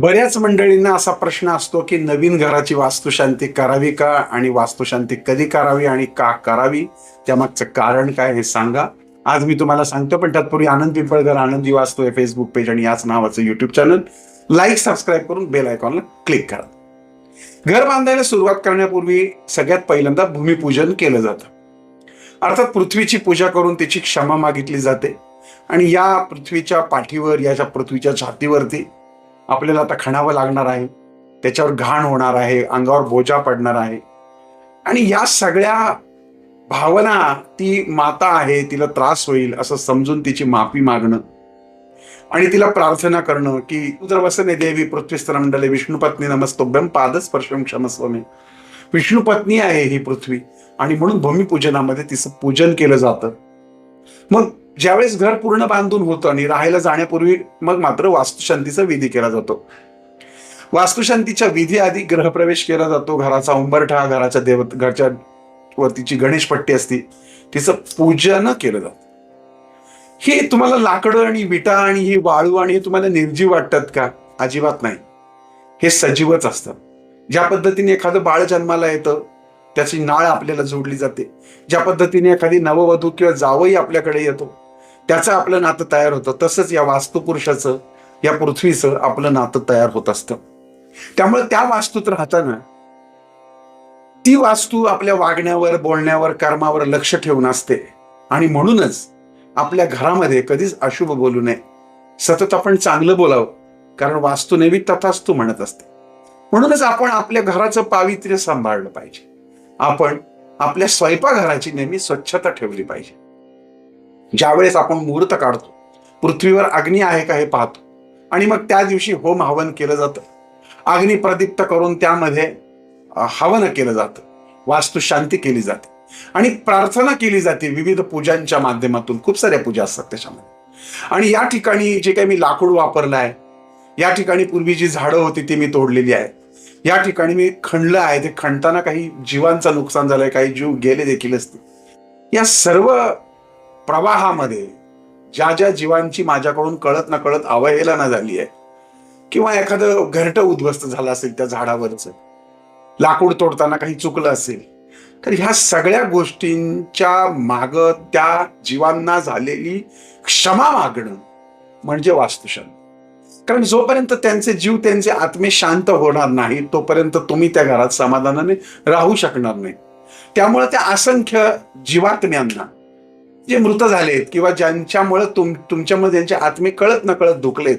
बऱ्याच मंडळींना असा प्रश्न असतो की नवीन घराची वास्तुशांती करावी का आणि वास्तुशांती कधी करावी आणि का करावी? त्यामागचं कारण काय हे सांगा. आज मी तुम्हाला सांगतो पण तत्पूर्वी आनंद पिंपळकर आनंदी वास्तू हे फेसबुक पेज आणि याच नावाचं युट्यूब चॅनल लाईक सबस्क्राईब करून बेल आयकॉनला क्लिक करा. घर बांधायला सुरुवात करण्यापूर्वी सगळ्यात पहिल्यांदा भूमिपूजन केलं जातं. अर्थात पृथ्वीची पूजा करून तिची क्षमा मागितली जाते. आणि या पृथ्वीच्या पाठीवर याच्या पृथ्वीच्या छातीवरती आपल्याला आता खणावं लागणार आहे. त्याच्यावर घाण होणार आहे. अंगावर बोजा पडणार आहे. आणि या सगळ्या भावना ती माता आहे तिला त्रास होईल असं समजून तिची माफी मागणं. आणि तिला प्रार्थना करणं की उदर वसने देवी पृथ्वीस्तरमंडले विष्णुपत्नी नमस्तोभ्यम पादस्पर्शम क्षमस्वमे. विष्णुपत्नी आहे ही पृथ्वी. आणि म्हणून भूमिपूजनामध्ये तिचं पूजन केलं जातं. मग ज्यावेळेस घर पूर्ण बांधून होतं आणि राहायला जाण्यापूर्वी मग मात्र वास्तुशांतीचा विधी केला जातो. वास्तुशांतीच्या विधी आधी ग्रहप्रवेश केला जातो. घराचा उंबरठा घराच्या देव घरच्या वरतीची गणेश पट्टी असती तिचं पूजन केलं जातं. हे तुम्हाला लाकडं आणि विटा आणि ही वाळू आणि हे तुम्हाला निर्जीव वाटतात का? अजिबात नाही. हे सजीवच असतं. ज्या पद्धतीने एखादं बाळ जन्माला येतं त्याची नाळ आपल्याला जोडली जाते. ज्या पद्धतीने एखादी नववधू किंवा जावई आपल्याकडे येतो त्याचं आपलं नातं तयार होतं. तसंच या वास्तुपुरुषाचं या पृथ्वीचं आपलं नातं तयार होत असतं. त्यामुळे त्या वास्तूत राहताना ती वास्तू आपल्या वागण्यावर बोलण्यावर कर्मावर लक्ष ठेवून असते. आणि म्हणूनच आपल्या घरामध्ये कधीच अशुभ बोलू नये. सतत आपण चांगलं बोलावं कारण वास्तू नेहमी तथास्तू म्हणत असते. म्हणूनच आपण आपल्या घराचं पावित्र्य सांभाळलं पाहिजे. आपण आपल्या स्वयंपाकघराची नेहमी स्वच्छता ठेवली पाहिजे. ज्यावेळेस आपण मुहूर्त काढतो पृथ्वीवर अग्नी आहे का हे पाहतो. आणि मग त्या दिवशी होम हवन केलं जातं. अग्नी प्रदीप्त करून त्यामध्ये हवन केलं जातं. वास्तुशांती केली जाते. आणि प्रार्थना केली जाते विविध पूजांच्या माध्यमातून. खूप साऱ्या पूजा असतात त्याच्यामध्ये. आणि या ठिकाणी जे काही मी लाकूड वापरलं आहे या ठिकाणी पूर्वी जी झाडं होती ती मी तोडलेली आहे या ठिकाणी मी खणलं आहे. ते खणताना काही जीवांचं नुकसान झालंय काही जीव गेले देखील असतील. या सर्व प्रवाहामध्ये ज्या ज्या जीवांची माझ्याकडून कळत न कळत अवहेलना झाली आहे किंवा एखादं घरटं उद्ध्वस्त झालं असेल त्या झाडावरचं लाकूड तोडताना काही चुकलं असेल तर ह्या सगळ्या गोष्टींच्या माग त्या जीवांना झालेली क्षमा मागणं म्हणजे वास्तुशांती. कारण जोपर्यंत त्यांचे जीव त्यांचे आत्मे शांत होणार नाही तोपर्यंत तुम्ही त्या घरात समाधानाने राहू शकणार नाही. त्यामुळे त्या असंख्य जीवात्म्यांना जे मृत झालेत किंवा ज्यांच्यामुळे तुम तुमच्यामुळे ज्यांचे आत्मे कळत न कळत दुखलेत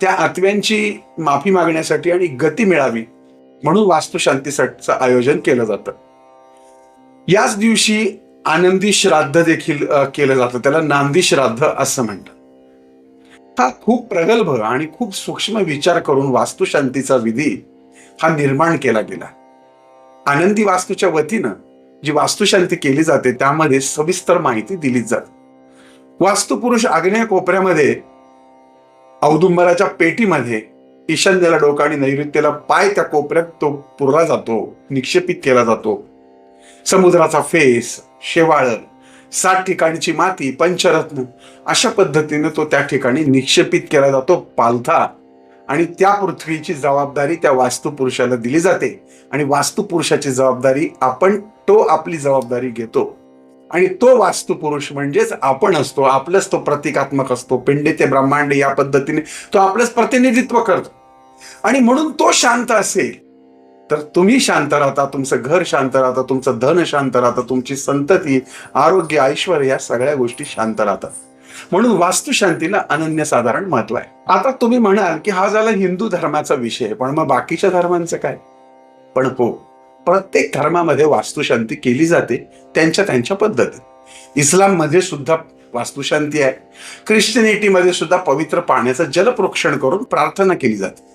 त्या आत्म्यांची माफी मागण्यासाठी आणि गती मिळावी म्हणून वास्तुशांतीसाठीचं आयोजन केलं जातं. याच दिवशी आनंदी श्राद्ध देखील केलं जातं. त्याला नांदी श्राद्ध असं म्हणतात. हा खूप प्रगल्भ आणि खूप सूक्ष्म विचार करून वास्तुशांतीचा विधी हा निर्माण केला गेला. आनंदी वास्तूच्या वतीनं जी वास्तुशांती केली जाते त्यामध्ये सविस्तर माहिती दिली जाते. वास्तुपुरुष आग्नेय कोपऱ्यामध्ये औदुंबराच्या पेटीमध्ये ईशान्येला डोका आणि नैऋत्येला पाय त्या कोपऱ्यात तो पुरला जातो निक्षेपित केला जातो. समुद्राचा फेस शेवाळ सात ठिकाणची माती पंचरत्न अशा पद्धतीने तो त्या ठिकाणी निक्षेपित केला जातो पालथा. आणि त्या पृथ्वीची जबाबदारी त्या वास्तुपुरुषाला दिली जाते. आणि वास्तुपुरुषाची जबाबदारी आपण तो आपली जबाबदारी घेतो. आणि तो वास्तुपुरुष म्हणजेच आपण असतो आपलंच तो प्रतिकात्मक असतो. पिंडे ते ब्रह्मांड या पद्धतीने तो आपलंच प्रतिनिधित्व करतो. आणि म्हणून तो शांत असेल तर तुम्ही शांत राहता तुमचं घर शांत राहतं तुमचं धन शांत राहतं तुमची संतती आरोग्य ऐश्वर या सगळ्या गोष्टी शांत राहतात. म्हणून वास्तुशांतीला अनन्यसाधारण महत्त्व आहे. आता तुम्ही म्हणाल की हा झाला हिंदू धर्माचा विषय पण मग बाकीच्या धर्मांचं काय? पण हो प्रत्येक धर्मामध्ये वास्तुशांती केली जाते त्यांच्या त्यांच्या पद्धतीत इस्लाममध्ये सुद्धा वास्तुशांती आहे. ख्रिश्चनिटीमध्ये सुद्धा पवित्र पाण्याचं जलप्रोक्षण करून प्रार्थना केली जाते.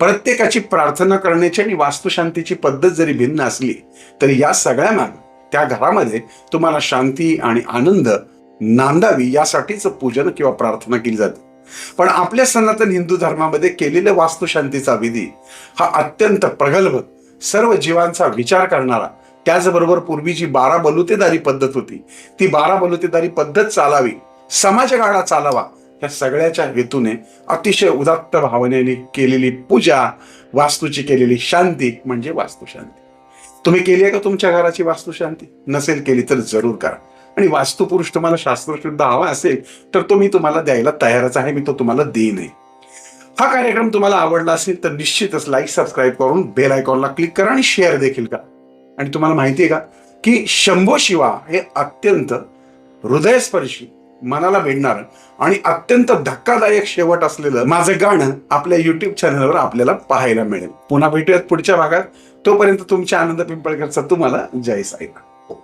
प्रत्येकाची प्रार्थना करण्याची आणि वास्तुशांतीची पद्धत जरी भिन्न असली तरी या सगळ्या माग त्या घरामध्ये तुम्हाला शांती आणि आनंद नांदावी यासाठीच पूजन किंवा प्रार्थना केली जाते. पण आपल्या सनातन हिंदू धर्मामध्ये केलेल्या वास्तुशांतीचा विधी हा अत्यंत प्रगल्भ सर्व जीवांचा विचार करणारा त्याचबरोबर पूर्वी जी बारा बलुतेदारी पद्धत होती ती बारा बलुतेदारी पद्धत चालावी समाजगाडा चालावा ह्या सगळ्याच्या हेतूने अतिशय उदात्त भावनेने केलेली पूजा वास्तूची केलेली शांती म्हणजे वास्तुशांती. तुम्ही केली आहे का तुमच्या घराची वास्तुशांती? नसेल केली तर जरूर करा. आणि वास्तुपुरुष तुम्हाला शास्त्रशुद्ध हवा असेल तर तो मी तुम्हाला द्यायला तयारच आहे मी तो तुम्हाला देईनही हा कार्यक्रम तुम्हाला आवडला असेल तर निश्चितच लाईक सबस्क्राईब करून बेल आयकॉनला क्लिक करा आणि शेअर देखील करा. आणि तुम्हाला माहिती आहे का की शंभो शिवा हे अत्यंत हृदयस्पर्शी मनाला भिडणार. आणि अत्यंत धक्कादायक शेवट असलेलं माझं गाणं आपल्या युट्यूब चॅनलवर आपल्याला पाहायला मिळेल. पुन्हा भेटूयात पुढच्या भागात. तोपर्यंत तुमच्या आनंद पिंपळकरचा तुम्हाला जय साईना